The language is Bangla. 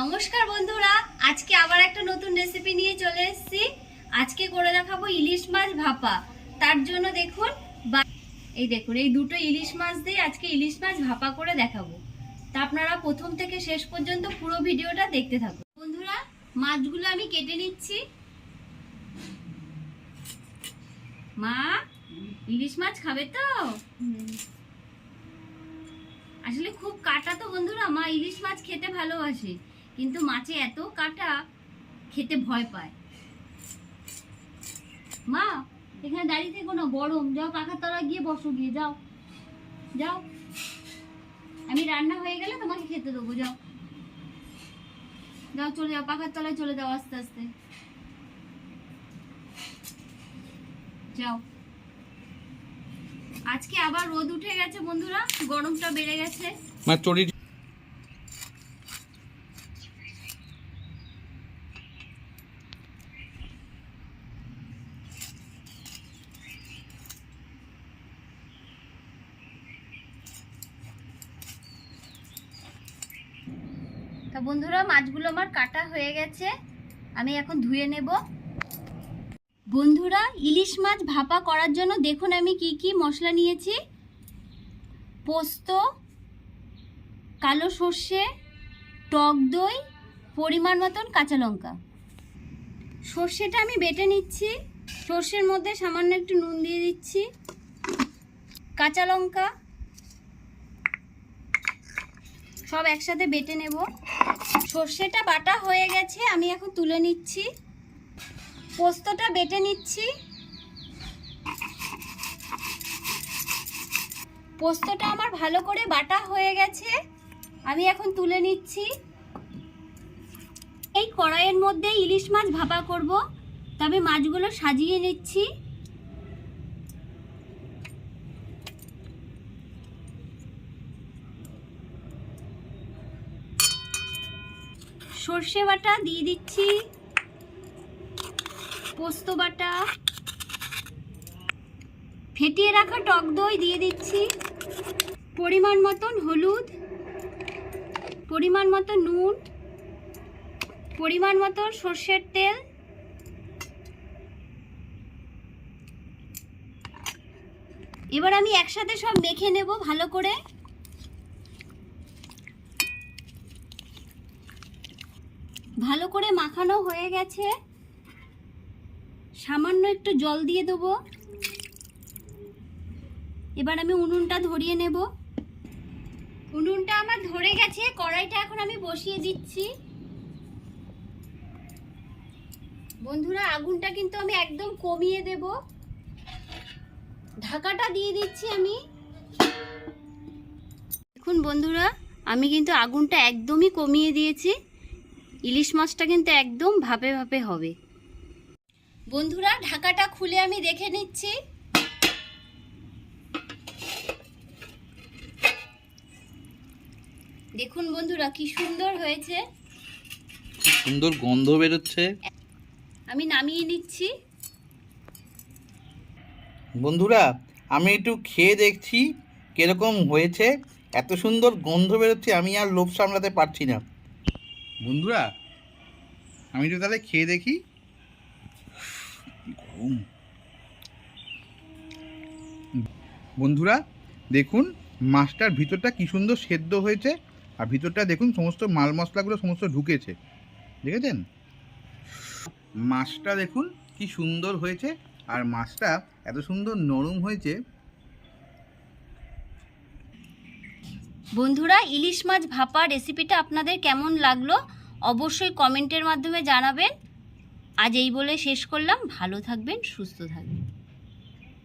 নমস্কার বন্ধুরা, আজকে আবার একটা নতুন রেসিপি নিয়ে চলে এসেছি। আজকে করে দেখাবো ইলিশ মাছ ভাপা। তার জন্য দেখুন এই দেখুন, এই দুটো ইলিশ মাছ দিয়ে আজকে ইলিশ মাছ ভাপা করে দেখাবো। তা আপনারা প্রথম থেকে শেষ পর্যন্ত পুরো ভিডিওটা দেখতে থাকুন। বন্ধুরা, মাছগুলো আমি কেটে নিচ্ছি। মা, ইলিশ মাছ খাবে তো? আসলে খুব কাটা তো বন্ধুরা, মা ইলিশ মাছ খেতে ভালোবাসে। কিন্তু মাছে এত কাটা খেতে ভয় পায়। মা, এখানে দাঁড়িয়ে থেকো না, গরম। যাও পাখার তলা গিয়ে বসো, গিয়ে যাও। যাও। আমি রান্না হয়ে গেলে তোমাকে খেতে দেবো, যাও। যাও, চলে যাও পাখার তলায় চলে যাও আস্তে আস্তে। যাও। আজকে আবার রোদ উঠে গেছে বন্ধুরা, গরমটা বেড়ে গেছে। মা বন্ধুরা, মাছগুলো আমার কাটা হয়ে গেছে। আমি এখন ধুয়ে নেব। বন্ধুরা, ইলিশ মাছ ভাপা করার জন্য দেখুন আমি কি কি মশলা নিয়েছি। পোস্ত, কালো সর্ষে, টক দই, পরিমাণ মতন কাঁচা লঙ্কা। সর্ষেটা আমি বেটে নিচ্ছি। সর্ষের মধ্যে সামান্য একটু নুন দিয়ে দিচ্ছি। কাঁচা লঙ্কা। সব একসাথে বেটে নেব। সর্ষেটা বাটা হয়ে গেছে, আমি এখন তুলে নিচ্ছি। পোস্তটা বেটে নিচ্ছি। পোস্তটা আমার ভালো করে বাটা হয়ে গেছে, আমি এখন তুলে নিচ্ছি। এই কড়াইয়ের মধ্যে ইলিশ মাছ ভাপা করব, তবে মাছগুলো সাজিয়ে নিচ্ছি। সর্ষে বাটা দিয়ে দিচ্ছি। পোস্ত বাটা। ফেটিয়ে রাখা টক দই দিয়ে দিচ্ছি। পরিমাণ মতন হলুদ। পরিমাণ মতো নুন। পরিমাণ মতো সর্ষের তেল। এবার আমি একসাথে সব মেখে নেব ভালো করে। ভালো করে মাখানো হয়ে গেছে। সামান্য একটু জল দিয়ে দেবো। এবার আমি উনুনটা ধরিয়ে নেব। উনুনটা আমার ধরে গেছে, কড়াইটা এখন আমি বসিয়ে দিচ্ছি। বন্ধুরা, আগুনটা কিন্তু আমি একদম কমিয়ে দেব। ঢাকাটা দিয়ে দিচ্ছি আমি। দেখুন বন্ধুরা, আমি কিন্তু আগুনটা একদমই কমিয়ে দিয়েছি। ইলিশ মাছটা কিন্তু একদম ভাপে ভাপে হবে। বন্ধুরা ঢাকাটা খুলে আমি দেখে নিচ্ছি। দেখুন বন্ধুরা কি সুন্দর হয়েছে। সুন্দর গন্ধ বেরোচ্ছে। আমি নামিয়ে নিচ্ছি। বন্ধুরা আমি একটু খেয়ে দেখছি কীরকম হয়েছে। এত সুন্দর গন্ধ বেরোচ্ছে আমি আর লোভ সামলাতে পারছি না। বন্ধুরা, আমি একটু তাহলে খেয়ে দেখি। গরম। বন্ধুরা, দেখুন, মাছটার ভিতরটা কি সুন্দর সেদ্ধ হয়েছে। আর ভিতরটা দেখুন, সমস্ত মাল মশলাগুলো সমস্ত ঢুকেছে। দেখেছেন? মাছটা দেখুন, কি সুন্দর হয়েছে। আর মাছটা এত সুন্দর নরম হয়েছে বন্ধুরা, ইলিশ মাছ ভাপা রেসিপিটা আপনাদের কেমন লাগল অবশ্যই কমেন্টের মাধ্যমে জানাবেন। আজ এই বলে শেষ করলাম। ভালো থাকবেন, সুস্থ থাকবেন।